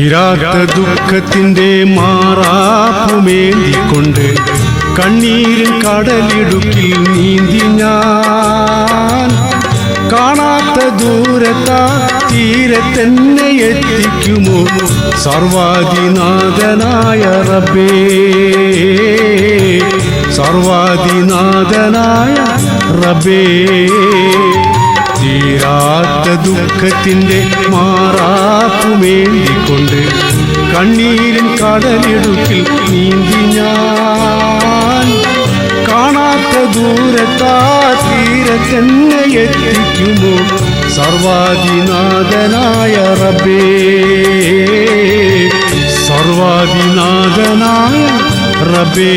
തീരാത്ത ദുഃഖത്തിന്റെ മാറാപ്പുമേന്തിക്കൊണ്ട് കണ്ണീരിൻ കടലിടുക്കിൽ നീന്തി ഞാൻ. കാണാത്ത ദൂരത്താ തീരത്തെന്നെ എത്തിക്കുമോ? സർവാദിനാഥനായ റബ്ബേ. സർവാദിനാഥനായ റബ്ബേ. ദുഃഖത്തിന്റെ മാറാപ്പുമേന്തിക്കൊണ്ട് കണ്ണീരിൻ കടലിടുക്കിൽ നീന്തി ഞാൻ. കാണാത്ത ദൂരത്താ തീരത്തെന്നെ തന്നെ എത്തിക്കുമോ സർവാദിനാഥനായ റബേ സർവാദിനാഥനായ റബ്ബേ.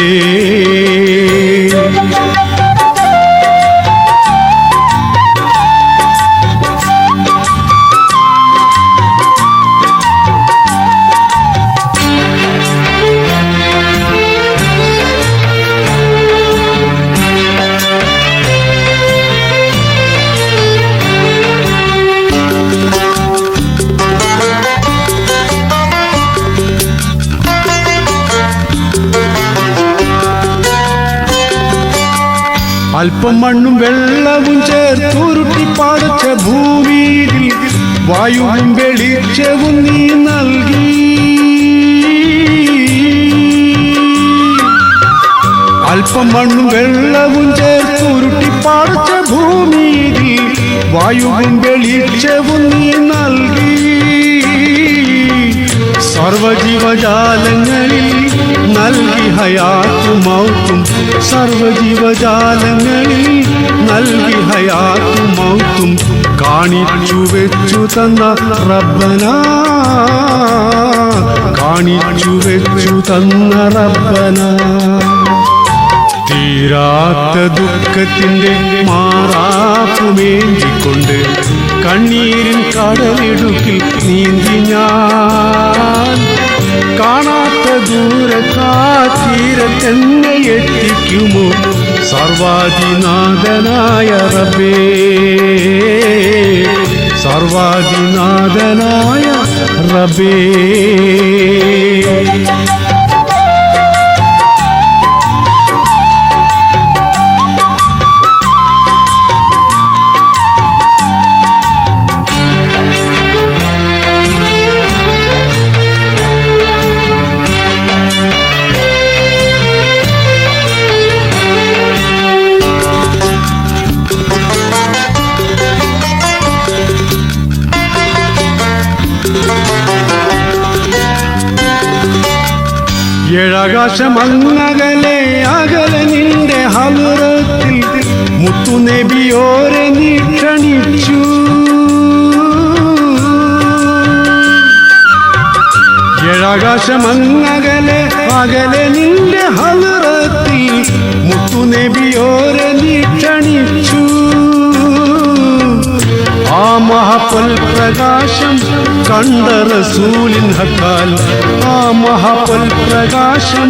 അല്പം മണ്ണും വെള്ളവും ചേർത്തുരുട്ടി പാടച്ച ഭൂമിയിൽ വായുവും വെളിച്ചവും നീ നൽകി. അല്പം മണ്ണും വെള്ളവും ചേർത്തുരുട്ടി പാടച്ച ഭൂമിയിൽ വായുവും വെളിച്ചവും നീ നൽകി. സർവജീവജാലങ്ങളിൽ നൽകി ഹയാത്തും മൗത്തും സർവജീവജാലങ്ങളിൽ നൽകി ഹയാത്തും മൗത്തും കാണിച്ചു വെച്ചു തന്ന റബ്ബന. കാണിച്ചു വെച്ചു തന്ന റബ്ബന. തീരാത്ത ദുഃഖത്തിന്റെ മാറാപ്പുമേന്തിക്കൊണ്ട് കണ്ണീരിൻ കടലിടുക്കിൽ നീന്തി ഞാൻ. കാണാത്ത ദൂരത്താ തീരത്തെന്നെ എത്തിക്കുമോ സർവാദിനാഥനായ റബേ സർവാദിനാഥനായ റബ്ബേ. ഏഴാകാശമങ്ങകലെ അകലെ നിന്റെ ഹലുറത്തിൽ മുത്തുനബിയോരെ നീ ക്ഷണിച്ചു. ഏഴാകാശമങ്ങകലെ അകലെ നിന്റെ ഹലുറത്തിൽ മുത്തുനബിയോരെ മഹാപൽ പ്രകാശം കണ്ട റസൂലിൻ ഹക്കാൽ. ആ മഹാപൽപ്രകാശം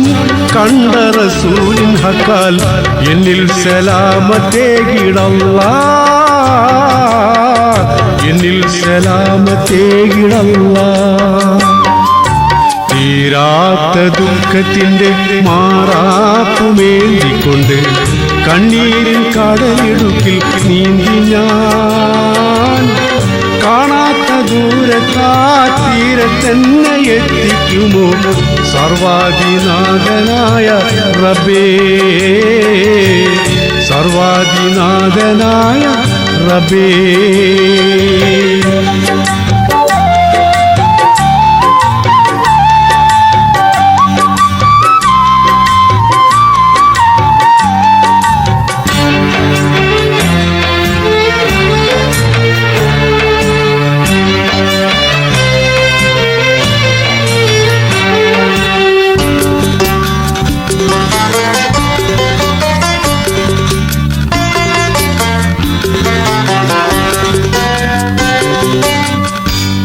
കണ്ട റസൂലിൻ ഹക്കാൽ. എന്നിൽ സലാമത്തേകിടല്ല എന്നിൽ സലാമത്തേകിടല്ല തീരാത്ത ദുഃഖത്തിന്റെ മാറാപ്പുമേന്തിക്കൊണ്ട് കണ്ണീരിൻ കടലിടുക്കിൽ നീന്തി ഞാൻ കാണാത്ത ദൂരത്താ തീരത്തെന്നെ എത്തിക്കുമോ? സർവാധിനാഥനായ റബേ സർവാധിനാഥനായ റബ്ബേ.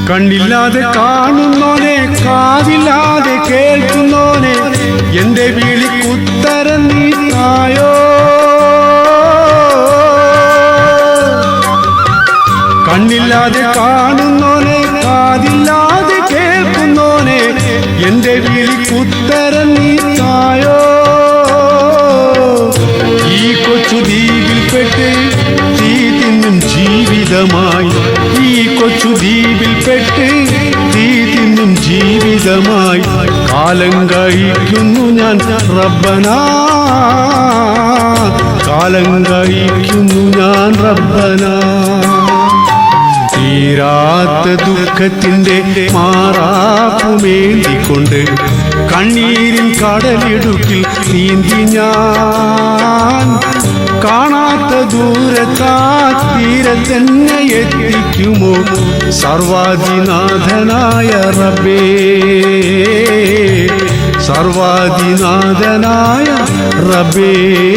കണ്ണില്ലാതെ കാണുന്നോനെ കാതില്ലാതെ കേൾക്കുന്നോനെ എന്റെ വിളിക്കുത്തരം നീ തായോ ജീവിതമായി കാലം കഴിക്കുന്നു ഞാൻ. റബ്ബനാ കാലം കഴിക്കുന്നു ഞാൻ റബ്ബനാ. തീരാത്ത ദുഃഖത്തിന്റെ മാറാപ്പുമേന്തിക്കൊണ്ട് കണ്ണീരിൻ കടലിടുക്കിൽ നീന്തി ഞാൻ. കാണാത്ത ദൂരത്താ തീരത്തെന്നെ എത്തിക്കുമോ? സർവാധിനാഥനായ റബ്ബേ. സർവാധിനാഥനായ റബ്ബേ.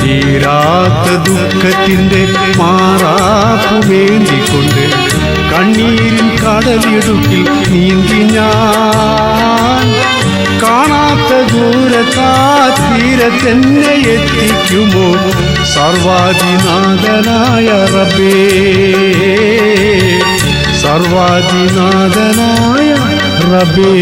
തീരാത്ത ദുഃഖത്തിന്റെ മാറാപ്പു വേണ്ടിക്കൊണ്ട് കണ്ണീരിൻ കടലിടുക്കിൽ നീന്തി ഞാൻ. കാണാത്ത ദൂരത്താ തീരത്തെന്നെ എത്തിക്കുമോ? സർവാധിനാഥനായ റബ്ബേ. സർവാധിനാഥനായ റബ്ബേ.